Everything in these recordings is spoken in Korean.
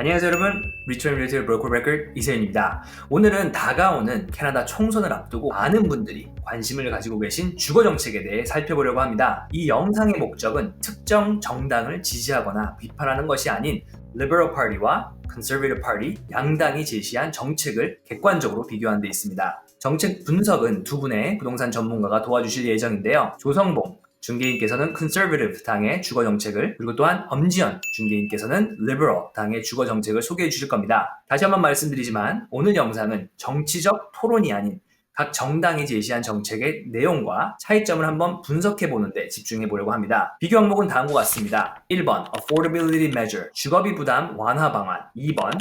안녕하세요 여러분. 리처 리얼티 브로커 레cord 이세윤입니다. 오늘은 다가오는 캐나다 총선을 앞두고 많은 분들이 관심을 가지고 계신 주거 정책에 대해 살펴보려고 합니다. 이 영상의 목적은 특정 정당을 지지하거나 비판하는 것이 아닌 Liberal Party와 Conservative Party 양당이 제시한 정책을 객관적으로 비교한 데 있습니다. 정책 분석은 두 분의 부동산 전문가가 도와주실 예정인데요. 조성봉 중개인께서는 컨서베티브 당의 주거 정책을 그리고 또한 엄지연 중개인께서는 리버럴 당의 주거 정책을 소개해 주실 겁니다. 다시 한번 말씀드리지만 오늘 영상은 정치적 토론이 아닌 각 정당이 제시한 정책의 내용과 차이점을 한번 분석해 보는데 집중해 보려고 합니다. 비교 항목은 다음과 같습니다. 1번 Affordability Measure 주거비 부담 완화 방안 2번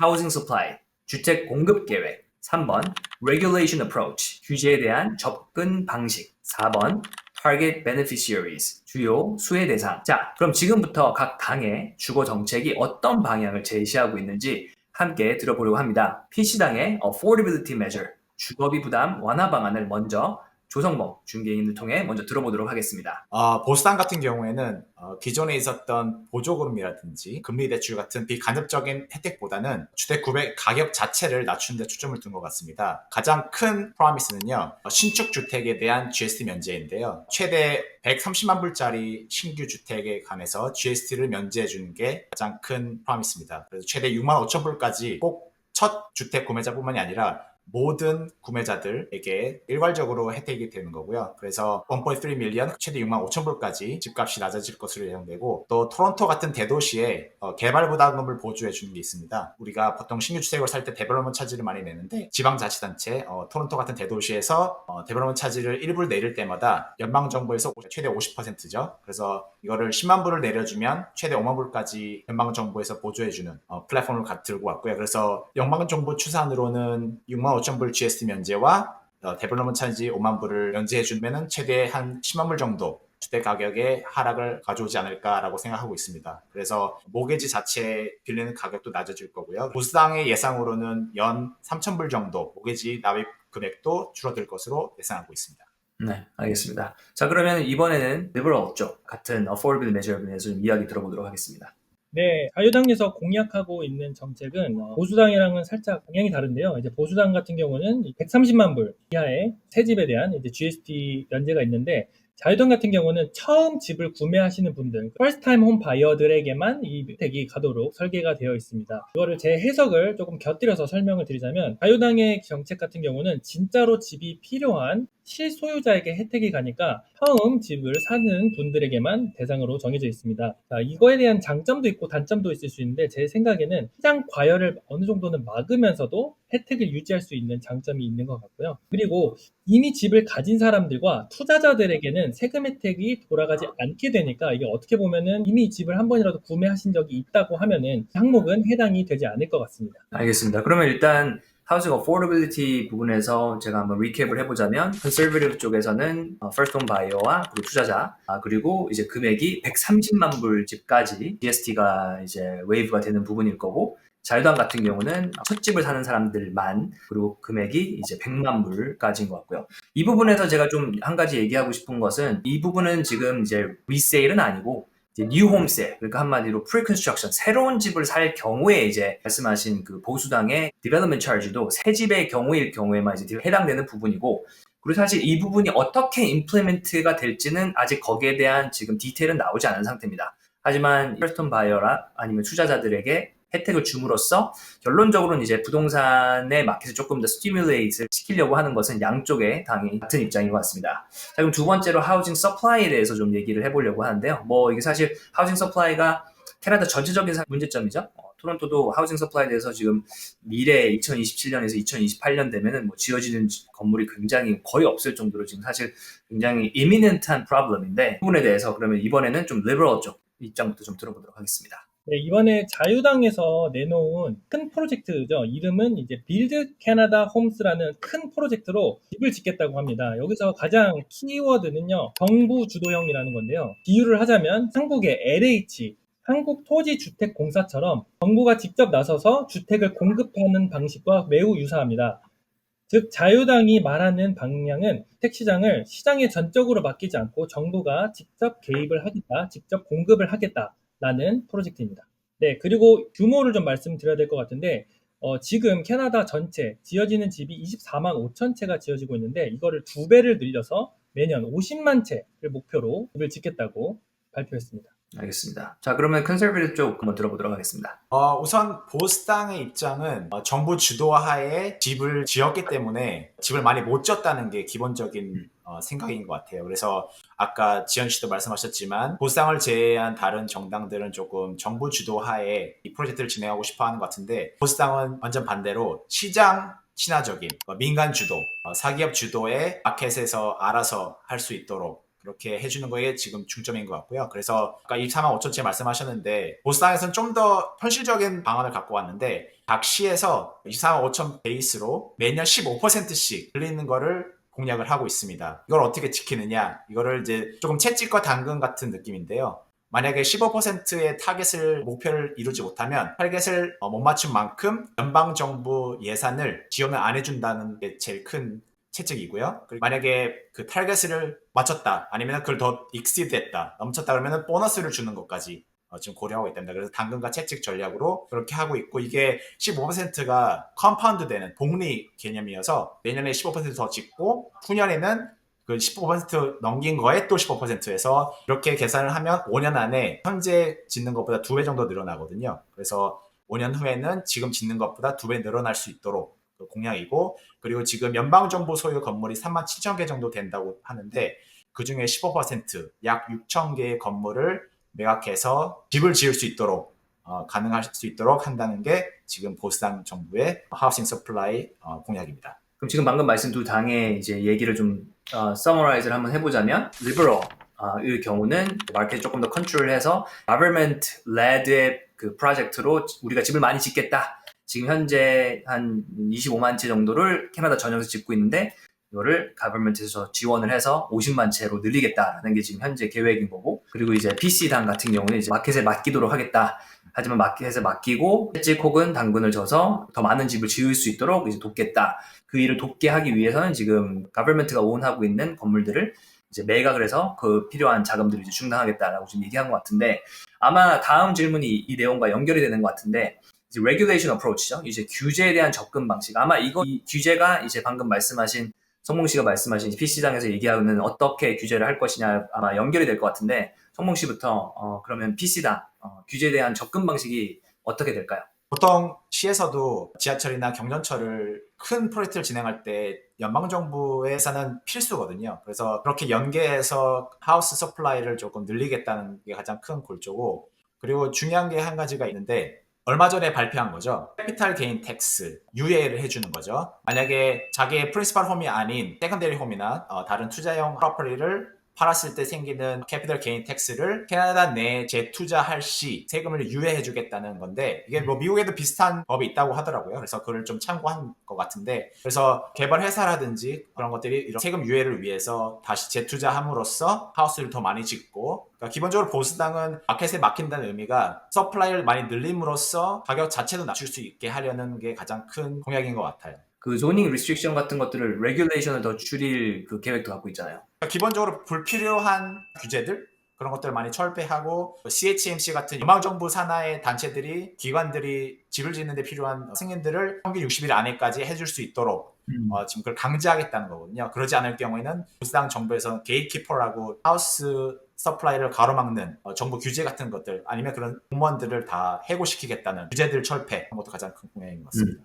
Housing Supply 주택 공급 계획 3번 Regulation Approach 규제에 대한 접근 방식 4번 target beneficiaries, 주요 수혜 대상. 자, 그럼 지금부터 각 당의 주거 정책이 어떤 방향을 제시하고 있는지 함께 들어보려고 합니다. PC당의 affordability measure, 주거비 부담 완화 방안을 먼저 조성범 중개인을 통해 먼저 들어보도록 하겠습니다. 어, 보수당 같은 경우에는 어, 기존에 있었던 보조금이라든지 금리 대출 같은 비간접적인 혜택보다는 주택 구매 가격 자체를 낮추는 데 초점을 둔 것 같습니다. 가장 큰 프로미스는요. 어, 신축 주택에 대한 GST 면제인데요. 최대 130만 불짜리 신규 주택에 관해서 GST를 면제해 주는 게 가장 큰 프로미스입니다. 그래서 최대 6만 5천 불까지 꼭 첫 주택 구매자뿐만이 아니라 모든 구매자들에게 일괄적으로 혜택이 되는 거고요. 그래서 1.3 밀리언 최대 6만 5천 불까지 집값이 낮아질 것으로 예상되고 또 토론토 같은 대도시에 어, 개발 부담금을 보조해 주는 게 있습니다. 우리가 보통 신규 주택을 살 때 데벨로먼 차지를 많이 내는데 지방자치단체 어, 토론토 같은 대도시에서 어, 데벨로먼 차지를 일부를 내릴 때마다 연방 정부에서 최대 50%죠. 그래서 이거를 10만 불을 내려주면 최대 5만 불까지 연방 정부에서 보조해 주는 어, 플랫폼을 들고 왔고요. 그래서 연방 정부 추산으로는 6만 5천 불 GST 면제와 어, 데벨로먼 차지 5만 불을 면제해 주면 최대 한 10만 불 정도 주택 가격의 하락을 가져오지 않을까라고 생각하고 있습니다. 그래서 모게지 자체 빌리는 가격도 낮아질 거고요. 보수당의 예상으로는 연 3천 불 정도 모게지 납입 금액도 줄어들 것으로 예상하고 있습니다. 네, 알겠습니다. 자, 그러면 이번에는 리버럴 쪽 같은 affordable measure에 대해서 좀 이야기 들어보도록 하겠습니다. 네, 자유당에서 공약하고 있는 정책은 어, 보수당이랑은 살짝 방향이 다른데요. 이제 보수당 같은 경우는 130만 불 이하의 새 집에 대한 이제 GST 면제가 있는데 자유당 같은 경우는 처음 집을 구매하시는 분들, first time home 바이어들에게만 이 혜택이 가도록 설계가 되어 있습니다. 이거를 제 해석을 조금 곁들여서 설명을 드리자면 자유당의 정책 같은 경우는 진짜로 집이 필요한 실소유자에게 혜택이 가니까 처음 집을 사는 분들에게만 대상으로 정해져 있습니다. 자, 이거에 대한 장점도 있고 단점도 있을 수 있는데 제 생각에는 시장 과열을 어느 정도는 막으면서도 혜택을 유지할 수 있는 장점이 있는 것 같고요. 그리고 이미 집을 가진 사람들과 투자자들에게는 세금 혜택이 돌아가지 않게 되니까 이게 어떻게 보면은 이미 집을 한 번이라도 구매하신 적이 있다고 하면은 항목은 해당이 되지 않을 것 같습니다. 알겠습니다. 그러면 일단 하우징 어포더빌리티 부분에서 제가 한번 리캡을 해보자면 컨servative 쪽에서는 first home buyer와 그리고 투자자 아, 그리고 이제 금액이 130만 불 집까지 GST가 이제 웨이브가 되는 부분일 거고 자유당 같은 경우는 첫 집을 사는 사람들만 그리고 금액이 이제 100만 불까지인 것 같고요. 이 부분에서 제가 좀 한 가지 얘기하고 싶은 것은 이 부분은 지금 이제 리세일은 아니고 뉴 홈세 그러니까 한마디로 프리컨스트럭션 새로운 집을 살 경우에 이제 말씀하신 그 보수당의 디벨로먼트 차지도 새 집의 경우일 경우에만 이제 해당되는 부분이고 그리고 사실 이 부분이 어떻게 임플리멘트가 될지는 아직 거기에 대한 지금 디테일은 나오지 않은 상태입니다. 하지만 퍼스턴 바이어라 아니면 투자자들에게 혜택을 줌으로써 결론적으로는 이제 부동산의 마켓을 조금 더 스티뮬레이트 시키려고 하는 것은 양쪽의 당이 같은 입장인 것 같습니다. 자, 그럼 두 번째로 하우징 서플라이에 대해서 좀 얘기를 해보려고 하는데요. 뭐 이게 사실 하우징 서플라이가 캐나다 전체적인 문제점이죠. 어, 토론토도 하우징 서플라이에 대해서 지금 미래 2027년에서 2028년 되면은 뭐 지어지는 건물이 굉장히 거의 없을 정도로 지금 사실 굉장히 이미넨트한 프로블럼인데 이 부분에 대해서 그러면 이번에는 좀 리버럴 쪽 입장부터 좀 들어보도록 하겠습니다. 네, 이번에 자유당에서 내놓은 큰 프로젝트죠. 이름은 이제 빌드 캐나다 홈스라는 큰 프로젝트로 집을 짓겠다고 합니다. 여기서 가장 키워드는요. 정부 주도형이라는 건데요. 비유를 하자면 한국의 LH 한국토지주택공사처럼 정부가 직접 나서서 주택을 공급하는 방식과 매우 유사합니다. 즉 자유당이 말하는 방향은 택시장을 시장에 전적으로 맡기지 않고 정부가 직접 개입을 하겠다, 직접 공급을 하겠다. 라는 프로젝트입니다. 네, 그리고 규모를 좀 말씀드려야 될 것 같은데, 어, 지금 캐나다 전체 지어지는 집이 24만 5천 채가 지어지고 있는데, 이거를 두 배를 늘려서 매년 50만 채를 목표로 집을 짓겠다고 발표했습니다. 알겠습니다. 자, 그러면 컨설베이티브 쪽 한번 들어보도록 하겠습니다. 어, 우선 보수당의 입장은 어, 정부 주도하에 집을 지었기 때문에 집을 많이 못 지었다는 게 기본적인 어, 생각인 것 같아요. 그래서 아까 지현 씨도 말씀하셨지만 보수당을 제외한 다른 정당들은 조금 정부 주도하에 이 프로젝트를 진행하고 싶어 하는 것 같은데 보수당은 완전 반대로 시장 친화적인 어, 민간 주도, 어, 사기업 주도의 마켓에서 알아서 할 수 있도록 그렇게 해주는 거에 지금 중점인 것 같고요. 그래서 아까 24만 5천째 말씀하셨는데 보수당에서는 좀 더 현실적인 방안을 갖고 왔는데 각 시에서 24만 5천 베이스로 매년 15%씩 늘리는 거를 공약을 하고 있습니다. 이걸 어떻게 지키느냐? 이거를 이제 조금 채찍과 당근 같은 느낌인데요. 만약에 15%의 타겟을 목표를 이루지 못하면 타겟을 어, 못 맞춘 만큼 연방 정부 예산을 지원을 안 해준다는 게 제일 큰 채찍이고요. 만약에 그 타겟을 맞췄다 아니면 그걸 더 익시드했다 넘쳤다 그러면 보너스를 주는 것까지 어, 지금 고려하고 있답니다. 그래서 당근과 채찍 전략으로 그렇게 하고 있고 이게 15%가 컴파운드 되는 복리 개념이어서 내년에 15%더 짓고 후년에는 그 15% 넘긴 거에 또 15%에서 이렇게 계산을 하면 5년 안에 현재 짓는 것보다 두 배 정도 늘어나거든요. 그래서 5년 후에는 지금 짓는 것보다 두 배 늘어날 수 있도록 그 공약이고 그리고 지금 연방정부 소유 건물이 3만 7천 개 정도 된다고 하는데 그 중에 15%약 6천 개의 건물을 매각해서 집을 지을 수 있도록 어, 가능할 수 있도록 한다는 게 지금 보수당 정부의 하우싱 서플라이 어, 공약입니다. 그럼 지금 방금 말씀 두 당의 이제 얘기를 좀 어, 서머라이즈를 한번 해보자면 리버럴 어, 의 경우는 마켓 조금 더 컨트롤해서 government led의 그 프로젝트로 우리가 집을 많이 짓겠다. 지금 현재 한 25만 채 정도를 캐나다 전역에서 짓고 있는데 이거를 가버먼트에서 지원을 해서 50만 채로 늘리겠다라는 게 지금 현재 계획인 거고 그리고 이제 BC당 같은 경우는 이제 마켓에 맡기도록 하겠다. 하지만 마켓에 맡기고 채찍 혹은 당근을 줘서 더 많은 집을 지을 수 있도록 이제 돕겠다. 그 일을 돕게 하기 위해서는 지금 가버먼트가 오운하고 있는 건물들을 이제 매각을 해서 그 필요한 자금들을 이제 충당하겠다라고 지금 얘기한 것 같은데 아마 다음 질문이 이 내용과 연결이 되는 것 같은데 이제 regulation approach죠. 이제 규제에 대한 접근 방식. 아마 이거 이 규제가 이제 방금 말씀하신 성몽 씨가 말씀하신 PC당에서 얘기하는 어떻게 규제를 할 것이냐 아마 연결이 될 것 같은데 성몽 씨부터 어, 그러면 PC당 어, 규제에 대한 접근 방식이 어떻게 될까요? 보통 시에서도 지하철이나 경전철을 큰 프로젝트를 진행할 때 연방정부의 예산은 필수거든요. 그래서 그렇게 연계해서 하우스 서플라이를 조금 늘리겠다는 게 가장 큰 골조고 그리고 중요한 게 한 가지가 있는데 얼마 전에 발표한 거죠. 캐피탈 게인 텍스 유예를 해주는 거죠. 만약에 자기의 프린시팔 홈이 아닌 세컨데리 홈이나 어, 다른 투자형 프로퍼리를 팔았을 때 생기는 캐피탈 게인 텍스를 캐나다 내에 재투자할 시 세금을 유예해 주겠다는 건데 이게 뭐 미국에도 비슷한 법이 있다고 하더라고요. 그래서 그걸 좀 참고한 것 같은데 그래서 개발 회사라든지 그런 것들이 이런 세금 유예를 위해서 다시 재투자함으로써 하우스를 더 많이 짓고 그러니까 기본적으로 보수당은 마켓에 막힌다는 의미가 서플라이를 많이 늘림으로써 가격 자체도 낮출 수 있게 하려는 게 가장 큰 공약인 것 같아요. 그 zoning restriction 같은 것들을 regulation을 더 줄일 그 계획도 갖고 있잖아요. 그러니까 기본적으로 불필요한 규제들 그런 것들을 많이 철폐하고 CHMC 같은 연방정부 산하의 단체들이 기관들이 집을 짓는데 필요한 승인들을 평균 60일 안에까지 해줄 수 있도록 음. 어, 지금 그걸 강제하겠다는 거거든요. 그러지 않을 경우에는 보수당 정부에서 게이키퍼라고 하우스 서플라이를 가로막는 어, 정부 규제 같은 것들 아니면 그런 공무원들을 다 해고시키겠다는 규제들 철폐 그런 것도 가장 큰 공약인 것 같습니다.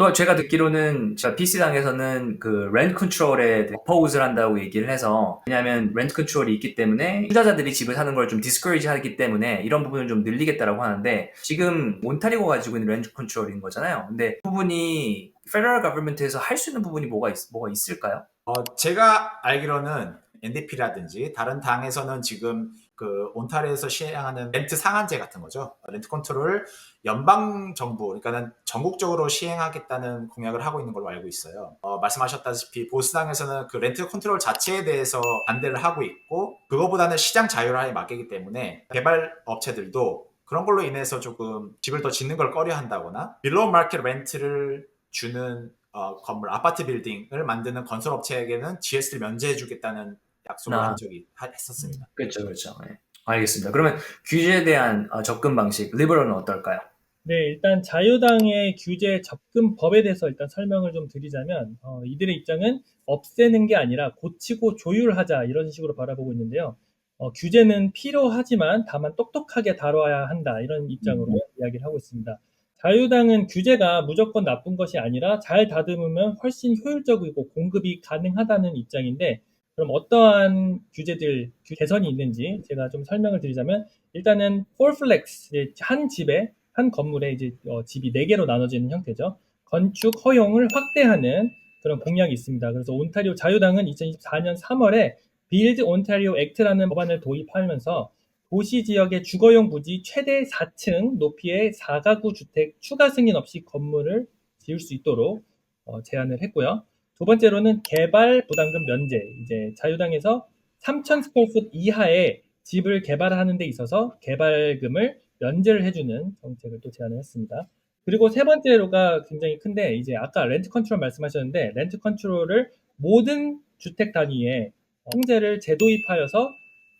또 제가 듣기로는 제가 PC당에서는 그 렌트 컨트롤에 oppose를 한다고 얘기를 해서 왜냐하면 렌트 컨트롤이 있기 때문에 투자자들이 집을 사는 걸좀 discourage 하기 때문에 이런 부분을 좀 늘리겠다라고 하는데 지금 온타리오가 가지고 있는 렌트 컨트롤인 거잖아요. 근데 그 부분이 페더럴 가버먼트에서 할 수 있는 부분이 뭐가, 있, 뭐가 있을까요? 어, 제가 알기로는 NDP라든지 다른 당에서는 지금 그 온타리오에서 시행하는 렌트 상한제 같은 거죠. 렌트 컨트롤을 연방 정부, 그러니까는 전국적으로 시행하겠다는 공약을 하고 있는 걸로 알고 있어요. 어, 말씀하셨다시피 보수당에서는 그 렌트 컨트롤 자체에 대해서 반대를 하고 있고 그거보다는 시장 자율화에 맡기기 때문에 개발 업체들도 그런 걸로 인해서 조금 집을 더 짓는 걸 꺼려 한다거나 빌로우 마켓 렌트를 주는 어, 건물 아파트 빌딩을 만드는 건설 업체에게는 GS를 면제해 주겠다는 약속을 아. 한 적이 하- 했었습니다. 그렇죠, 그렇죠. 네. 알겠습니다. 그러면 규제에 대한 어, 접근 방식, 리버럴은 어떨까요? 네, 일단 자유당의 규제 접근법에 대해서 일단 설명을 좀 드리자면 어, 이들의 입장은 없애는 게 아니라 고치고 조율하자 이런 식으로 바라보고 있는데요. 어, 규제는 필요하지만 다만 똑똑하게 다뤄야 한다 이런 입장으로 이야기를 하고 있습니다. 자유당은 규제가 무조건 나쁜 것이 아니라 잘 다듬으면 훨씬 효율적이고 공급이 가능하다는 입장인데 그럼 어떠한 규제들, 규- 개선이 있는지 제가 좀 설명을 드리자면 일단은 4플렉스, 한 집에 한 건물에 이제 어, 집이 네 개로 나눠지는 형태죠. 건축 허용을 확대하는 그런 공약이 있습니다. 그래서 온타리오 자유당은 2024년 3월에 빌드 온타리오 액트라는 법안을 도입하면서 도시 지역의 주거용 부지 최대 4층 높이의 4가구 주택 추가 승인 없이 건물을 지을 수 있도록 어, 제안을 했고요. 두 번째로는 개발 부담금 면제. 이제 자유당에서 3,000 스퀘어풋 이하의 집을 개발하는 데 있어서 개발금을 면제를 해주는 정책을 또 제안을 했습니다. 그리고 세 번째로가 굉장히 큰데 이제 아까 렌트 컨트롤 말씀하셨는데 렌트 컨트롤을 모든 주택 단위에 통제를 재도입하여서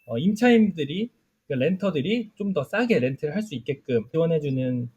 어, 임차인들이 그 렌터들이 좀 더 싸게 렌트를 할 수 있게끔 지원해주는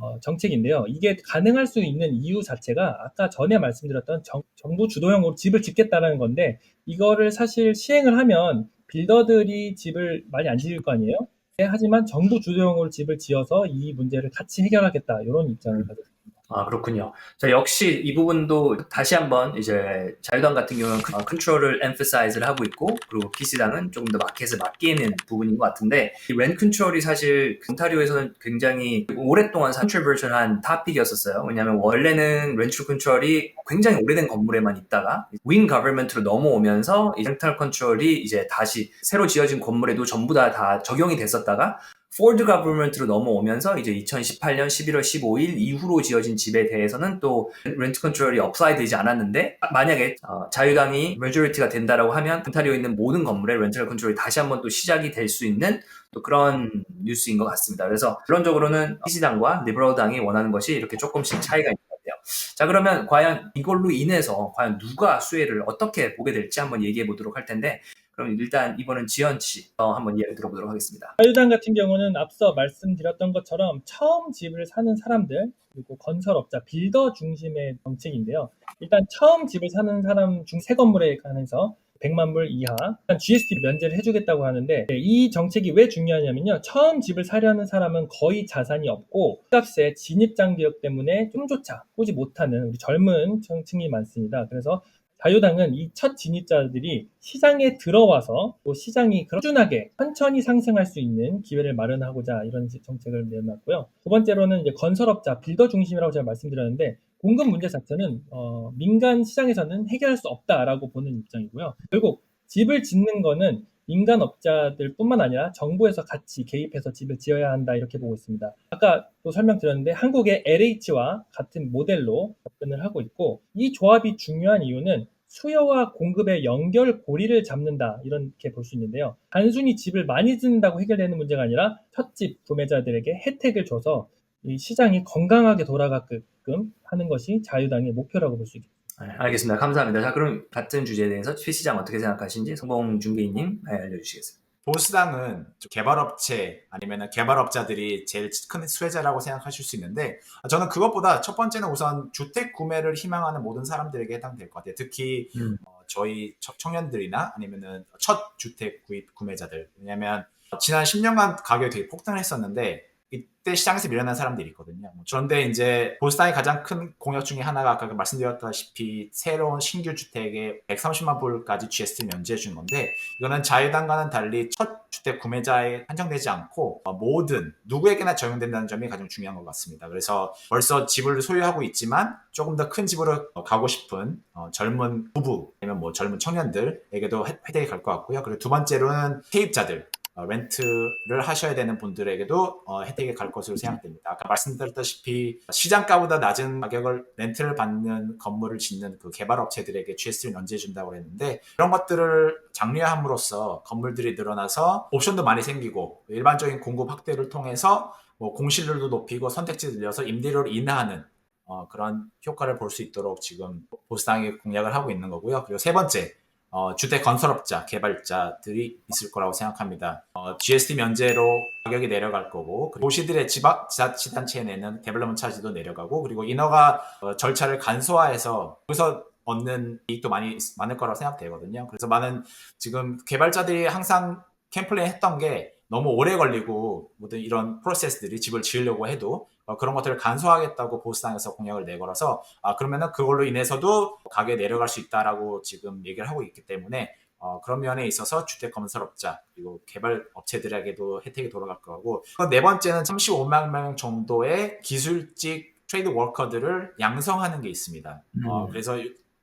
어, 정책인데요. 이게 가능할 수 있는 이유 자체가 아까 전에 말씀드렸던 정, 정부 주도형으로 집을 짓겠다라는 건데 이거를 사실 시행을 하면 빌더들이 집을 많이 안 지을 거 아니에요? 네, 하지만 정부 주도형으로 집을 지어서 이 문제를 같이 해결하겠다 이런 입장을 가졌습니다. 아, 그렇군요. 자, 역시 이 부분도 다시 한번 이제 자유당 같은 경우는 큰- 어, 컨트롤을 emphasize를 하고 있고, 그리고 PC당은 조금 더 마켓에 맡기는 부분인 것 같은데, 이렌 컨트롤이 사실 온타리오에서는 굉장히 오랫동안 컨트롤버션한 타픽이었었어요. 왜냐하면 원래는 렌트 컨트롤이 굉장히 오래된 건물에만 있다가 윈 거버먼트로 넘어오면서 이 렌탈 컨트롤이 이제 다시 새로 지어진 건물에도 전부 다 다 적용이 됐었다가 포드 가버먼트로 넘어오면서 이제 2018년 11월 15일 이후로 지어진 집에 대해서는 또 렌트 컨트롤이 어플라이 되지 않았는데 만약에 어, 자유당이 메조리티가 된다라고 하면 온타리오에 있는 모든 건물에 렌트 컨트롤이 다시 한번 또 시작이 될 수 있는 또 그런 뉴스인 것 같습니다. 그래서 결론적으로는 피시당과 리버럴당이 원하는 것이 이렇게 조금씩 차이가 있는 것 같아요. 자 그러면 과연 이걸로 인해서 과연 누가 수혜를 어떻게 보게 될지 한번 얘기해 보도록 할 텐데 그럼 일단 이번은 지연 씨 어, 한번 이야기 들어보도록 하겠습니다. 자유당 같은 경우는 앞서 말씀드렸던 것처럼 처음 집을 사는 사람들 그리고 건설업자, 빌더 중심의 정책인데요. 일단 처음 집을 사는 사람 중 세 건물에 관해서 100만 불 이하 일단 GST 면제를 해주겠다고 하는데 이 정책이 왜 중요하냐면요. 처음 집을 사려는 사람은 거의 자산이 없고 값의 진입장벽 때문에 좀조차 보지 못하는 우리 젊은 층이 많습니다. 그래서 자유당은 이 첫 진입자들이 시장에 들어와서 또 시장이 꾸준하게 천천히 상승할 수 있는 기회를 마련하고자 이런 정책을 내놨고요. 두 번째로는 이제 건설업자, 빌더 중심이라고 제가 말씀드렸는데 공급 문제 자체는 어, 민간 시장에서는 해결할 수 없다라고 보는 입장이고요. 결국 집을 짓는 거는 민간업자들뿐만 아니라 정부에서 같이 개입해서 집을 지어야 한다 이렇게 보고 있습니다. 아까 또 설명드렸는데 한국의 LH와 같은 모델로 접근을 하고 있고 이 조합이 중요한 이유는 수요와 공급의 연결 고리를 잡는다 이렇게 볼 수 있는데요. 단순히 집을 많이 짓는다고 해결되는 문제가 아니라 첫집 구매자들에게 혜택을 줘서 이 시장이 건강하게 돌아가게끔 하는 것이 자유당의 목표라고 볼 수 있습니다. 네, 알겠습니다. 감사합니다. 자, 그럼 같은 주제에 대해서 최 시장 어떻게 생각하시는지 성공 중개인님 네, 알려주시겠습니다. 보수당은 좀 개발업체 아니면 개발업자들이 제일 큰 수혜자라고 생각하실 수 있는데 저는 그것보다 첫 번째는 우선 주택 구매를 희망하는 모든 사람들에게 해당될 것 같아요. 특히 음. 어, 저희 청- 청년들이나 아니면은 첫 주택 구입 구매자들 왜냐하면 지난 10년간 가격이 되게 폭등했었는데 이때 시장에서 밀려난 사람들이 있거든요. 뭐 그런데 이제 보수당의 가장 큰 공약 중에 하나가 아까 말씀드렸다시피 새로운 신규 주택에 130만 불까지 GST 면제해 준 건데 이거는 자유당과는 달리 첫 주택 구매자에 한정되지 않고 어, 모든 누구에게나 적용된다는 점이 가장 중요한 것 같습니다. 그래서 벌써 집을 소유하고 있지만 조금 더 큰 집으로 어, 가고 싶은 어, 젊은 부부 아니면 뭐 젊은 청년들에게도 혜- 혜택이 갈 것 같고요. 그리고 두 번째로는 세입자들 어, 렌트를 하셔야 되는 분들에게도 어, 혜택이 갈 것으로 생각됩니다. 아까 말씀드렸다시피 시장가보다 낮은 가격을 렌트를 받는 건물을 짓는 그 개발 업체들에게 GST를 면제해 준다고 했는데 이런 것들을 장려함으로써 건물들이 늘어나서 옵션도 많이 생기고 일반적인 공급 확대를 통해서 뭐 공실률도 높이고 선택지 늘려서 임대료를 인하하는 어, 그런 효과를 볼 수 있도록 지금 보수당이 공약을 하고 있는 거고요. 그리고 세 번째 어, 주택 건설업자, 개발자들이 있을 거라고 생각합니다. 어, GST 면제로 가격이 내려갈 거고 도시들의 지방자치단체에 내는 데벨롭먼트 차지도 내려가고 그리고 인허가 어, 절차를 간소화해서 거기서 얻는 이익도 많이 있- 많을 거라고 생각되거든요. 그래서 많은 지금 개발자들이 항상 캠플레인 했던 게 너무 오래 걸리고 모든 이런 프로세스들이 집을 지으려고 해도 어, 그런 것들을 간소화하겠다고 보수당에서 공약을 내걸어서 아 그러면은 그걸로 인해서도 가격이 내려갈 수 있다라고 지금 얘기를 하고 있기 때문에 어, 그런 면에 있어서 주택 건설업자 그리고 개발 업체들에게도 혜택이 돌아갈 거고 그네 번째는 35만 명 정도의 기술직 트레이드 워커들을 양성하는 게 있습니다. 어, 음. 그래서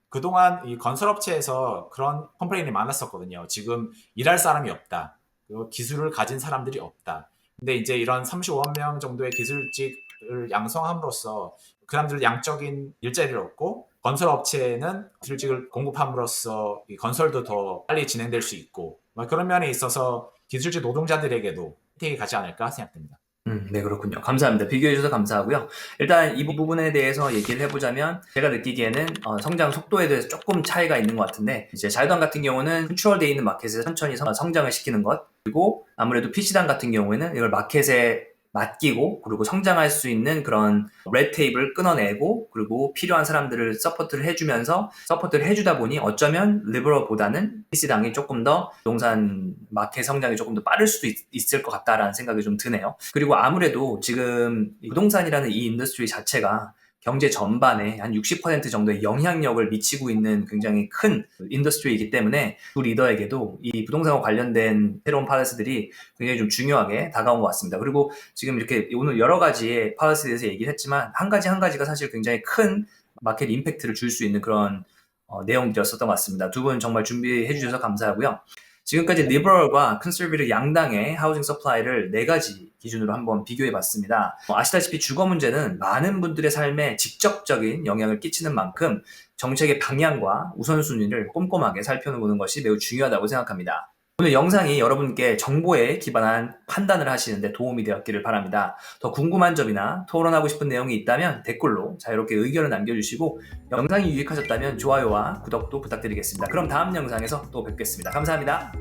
그동안 이 건설업체에서 그런 컴플레인이 많았었거든요. 지금 일할 사람이 없다. 그리고 기술을 가진 사람들이 없다. 근데 이제 이런 35만 명 정도의 기술직을 양성함으로써 그 사람들 양적인 일자리를 얻고 건설 업체는 기술직을 공급함으로써 이 건설도 더 빨리 진행될 수 있고 뭐 그런 면에 있어서 기술직 노동자들에게도 혜택이 가지 않을까 생각됩니다. 음, 네, 그렇군요. 감사합니다. 비교해 주셔서 감사하고요. 일단 이 부분에 대해서 얘기를 해보자면 제가 느끼기에는 어, 성장 속도에 대해서 조금 차이가 있는 것 같은데 이제 자유당 같은 경우는 컨트롤되어 있는 마켓에서 천천히 성- 성장을 시키는 것 그리고 아무래도 PC당 같은 경우에는 이걸 마켓에 맡기고 그리고 성장할 수 있는 그런 레테이블을 끊어내고 그리고 필요한 사람들을 서포트를 해주면서 서포트를 해주다 보니 어쩌면 리버럴보다는 PC당이 조금 더 부동산 마켓 성장이 조금 더 빠를 수도 있, 을것 같다라는 생각이 좀 드네요. 그리고 아무래도 지금 이 부동산이라는 이 인더스트리 자체가 경제 전반에 한 60% 정도의 영향력을 미치고 있는 굉장히 큰 인더스트리이기 때문에 두 리더에게도 이 부동산과 관련된 새로운 파리스들이 굉장히 좀 중요하게 다가온 것 같습니다. 그리고 지금 이렇게 오늘 여러 가지의 파리스에 대해서 얘기를 했지만 한 가지 한 가지가 사실 굉장히 큰 마켓 임팩트를 줄 수 있는 그런 어, 내용들이었었던 것 같습니다. 두 분 정말 준비해 주셔서 감사하고요. 지금까지 리버럴과 컨servative 양당의 하우징 서플라이를 네 가지 기준으로 한번 비교해 봤습니다. 어, 아시다시피 주거 문제는 많은 분들의 삶에 직접적인 영향을 끼치는 만큼 정책의 방향과 우선순위를 꼼꼼하게 살펴보는 것이 매우 중요하다고 생각합니다. 오늘 영상이 여러분께 정보에 기반한 판단을 하시는데 도움이 되었기를 바랍니다. 더 궁금한 점이나 토론하고 싶은 내용이 있다면 댓글로 자유롭게 의견을 남겨주시고 영상이 유익하셨다면 좋아요와 구독도 부탁드리겠습니다. 그럼 다음 영상에서 또 뵙겠습니다. 감사합니다.